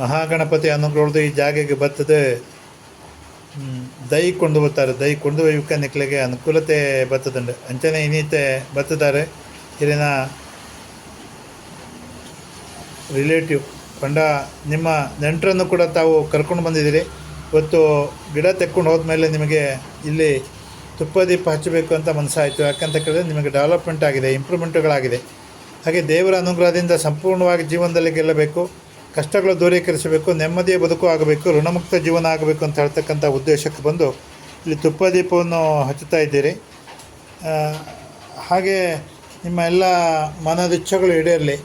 ಮಹಾಗಣಪತಿ ಅನುಗ್ರಹದ ಈ ಜಾಗೆಗೆ ಬರ್ತದೆ. ದೈ ಕೊಂಡು ಬರ್ತಾರೆ. ದೈ ಕೊಂಡು ಒಯ್ಯಕ್ಕೆ ನಿಕ್ಲಿಗೆ ಅನುಕೂಲತೆ ಬರ್ತದಂಡು ಅಂಚನೆ ಇನ್ನೀತೆ ಬರ್ತದಾರೆ. ಇಲ್ಲಿನ ರಿಲೇಟಿವ್ ಪಂಡ, ನಿಮ್ಮ ನೆಂಟರನ್ನು ಕೂಡ ತಾವು ಕರ್ಕೊಂಡು ಬಂದಿದ್ದೀರಿ. ಇವತ್ತು ಗಿಡ ತೆಕ್ಕೊಂಡು ಹೋದ್ಮೇಲೆ ನಿಮಗೆ ಇಲ್ಲಿ ತುಪ್ಪ ದೀಪ ಹಚ್ಚಬೇಕು ಅಂತ ಮನಸ್ಸಾಯಿತು. ಯಾಕಂತ ಕೇಳಿದ್ರೆ ನಿಮಗೆ ಡೆವಲಪ್ಮೆಂಟ್ ಆಗಿದೆ ಇಂಪ್ರೂವ್ಮೆಂಟ್ಗಳಾಗಿದೆ ಹಾಗೆ ದೇವರ ಅನುಗ್ರಹದಿಂದ ಸಂಪೂರ್ಣವಾಗಿ ಜೀವನದಲ್ಲಿ ಗೆಲ್ಲಬೇಕು. ಕಷ್ಟಗಳು ದೂರೀಕರಿಸಬೇಕು, ನೆಮ್ಮದಿಯ ಬದುಕು ಆಗಬೇಕು, ಋಣಮುಕ್ತ ಜೀವನ ಆಗಬೇಕು ಅಂತ ಹೇಳ್ತಕ್ಕಂಥ ಉದ್ದೇಶಕ್ಕೆ ಬಂದು ಇಲ್ಲಿ ತುಪ್ಪ ದೀಪವನ್ನು ಹಚ್ಚುತ್ತಾ ಇದ್ದೀರಿ. ಹಾಗೆ ನಿಮ್ಮ ಎಲ್ಲ ಮನದಿಚ್ಛೆಗಳು ಈಡೇರಲಿ,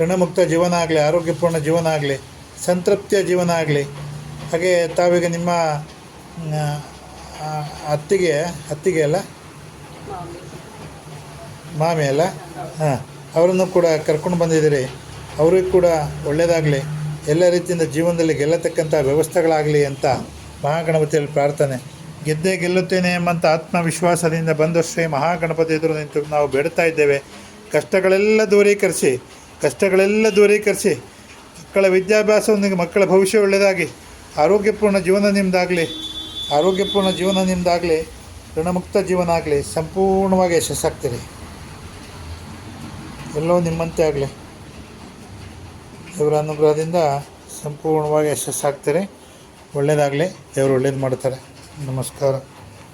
ಋಣಮುಕ್ತ ಜೀವನ ಆಗಲಿ, ಆರೋಗ್ಯಪೂರ್ಣ ಜೀವನ ಆಗಲಿ, ಸಂತೃಪ್ತಿಯ ಜೀವನ ಆಗಲಿ, ಹಾಗೆ ತಾವೀಗ ನಿಮ್ಮ ಅತ್ತಿಗೆ ಅತ್ತಿಗೆ ಅಲ್ಲ? ಮಾಮಿ ಅಲ್ಲ? ಹಾಂ, ಅವರನ್ನು ಕೂಡ ಕರ್ಕೊಂಡು ಬಂದಿದ್ದೀರಿ. ಅವ್ರಿಗೆ ಕೂಡ ಒಳ್ಳೆಯದಾಗಲಿ ಎಲ್ಲ ರೀತಿಯಿಂದ ಜೀವನದಲ್ಲಿ ಗೆಲ್ಲತಕ್ಕಂಥ ವ್ಯವಸ್ಥೆಗಳಾಗಲಿ ಅಂತ ಮಹಾಗಣಪತಿಯಲ್ಲಿ ಪ್ರಾರ್ಥನೆ. ಗೆದ್ದೇ ಗೆಲ್ಲುತ್ತೇನೆ ಎಂಬಂಥ ಆತ್ಮವಿಶ್ವಾಸದಿಂದ ಬಂದ ಶ್ರೀ ಮಹಾಗಣಪತಿ ಎದುರು ನಿಂತು ನಾವು ಬೇಡ್ತಾ ಇದ್ದೇವೆ. ಕಷ್ಟಗಳೆಲ್ಲ ದೂರೀಕರಿಸಿ ಕಷ್ಟಗಳೆಲ್ಲ ದೂರೀಕರಿಸಿ, ಮಕ್ಕಳ ವಿದ್ಯಾಭ್ಯಾಸವೊಂದಿಗೆ ಮಕ್ಕಳ ಭವಿಷ್ಯ ಒಳ್ಳೆಯದಾಗಿ, ಆರೋಗ್ಯಪೂರ್ಣ ಜೀವನ ನಿಮ್ಮದಾಗಲಿ ಆರೋಗ್ಯಪೂರ್ಣ ಜೀವನ ನಿಮ್ಮದಾಗಲಿ ಋಣಮುಕ್ತ ಜೀವನ ಆಗಲಿ, ಸಂಪೂರ್ಣವಾಗಿ ಯಶಸ್ಸಾಗ್ತೀರಿ. ಎಲ್ಲೋ ನಿಮ್ಮಂತೆ ಆಗಲಿ. ದೇವರ ಅನುಗ್ರಹದಿಂದ ಸಂಪೂರ್ಣವಾಗಿ ಯಶಸ್ಸಾಗ್ತೀರಿ. ಒಳ್ಳೆಯದಾಗಲಿ ದೇವರು ಒಳ್ಳೇದು ಮಾಡ್ತಾರೆ ನಮಸ್ಕಾರ.